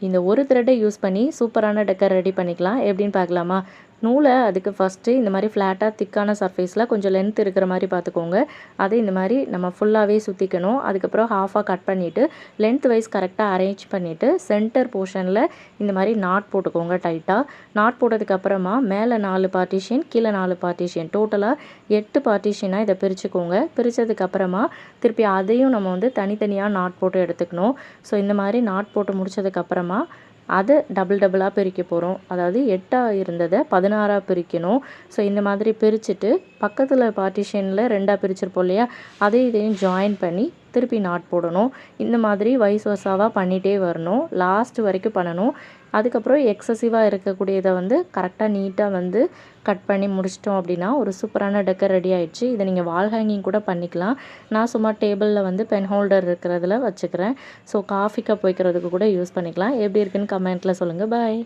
இந்த ஒரு த்ரெட்டை யூஸ் பண்ணி சூப்பரான டெக்கர் ரெடி பண்ணிக்கலாம். எப்படின்னு பார்க்கலாமா? நூலை அதுக்கு ஃபஸ்ட்டு இந்த மாதிரி ஃப்ளாட்டாக திக்கான சர்ஃபேஸில் கொஞ்சம் லென்த் இருக்கிற மாதிரி பார்த்துக்கோங்க. அதை இந்த மாதிரி நம்ம ஃபுல்லாகவே சுற்றிக்கணும் அதுக்கப்புறம் ஹாஃபாக கட் பண்ணிவிட்டு லென்த் வைஸ் கரெக்டாக அரேஞ்ச் பண்ணிவிட்டு சென்டர் போர்ஷனில் இந்த மாதிரி நாட் போட்டுக்கோங்க டைட்டாக நாட் போட்டதுக்கப்புறமா மேலே நாலு பார்ட்டிஷன் கீழே நாலு பார்ட்டிஷன் டோட்டலாக எட்டு பார்ட்டிஷனாக இதை பிரிச்சுக்கோங்க. பிரித்ததுக்கப்புறமா திருப்பி அதையும் நம்ம வந்து தனித்தனியாக நாட் போட்டு எடுத்துக்கணும். ஸோ இந்த மாதிரி நாட் போட்டு முடிச்சதுக்கப்புறமா அதை டபுள் டபுளாக பிரிக்க போகிறோம் அதாவது எட்டாக இருந்ததை பதினாறாக பிரிக்கணும். ஸோ இந்த மாதிரி பிரிச்சுட்டு பக்கத்தில் பார்ட்டிஷனில் ரெண்டாக பிரிச்சிருப்போம் இல்லையா? அதையும் இதையும் ஜாயின் பண்ணி திருப்பி நாட் போடணும். இந்த மாதிரி வைஸ் வர்ஸாவாக பண்ணிகிட்டே வரணும். லாஸ்ட் வரைக்கும் பண்ணணும். அதுக்கப்புறம் எக்ஸசிவாக இருக்கக்கூடியதை வந்து கரெக்டாக நீட்டாக வந்து கட் பண்ணி முடிச்சிட்டோம் அப்படின்னா ஒரு சூப்பரான டெக்கர் ரெடி ஆயிடுச்சு. இதை நீங்கள் வால் ஹேங்கிங் கூட பண்ணிக்கலாம். நான் சும்மா டேபிளில் வந்து பென் ஹோல்டர் இருக்கிறதுல வச்சுக்கிறேன். ஸோ காஃபி கப் வைக்கிறதுக்கு கூட யூஸ் பண்ணிக்கலாம். எப்படி இருக்குன்னு கமெண்ட்டில் சொல்லுங்கள் பாய்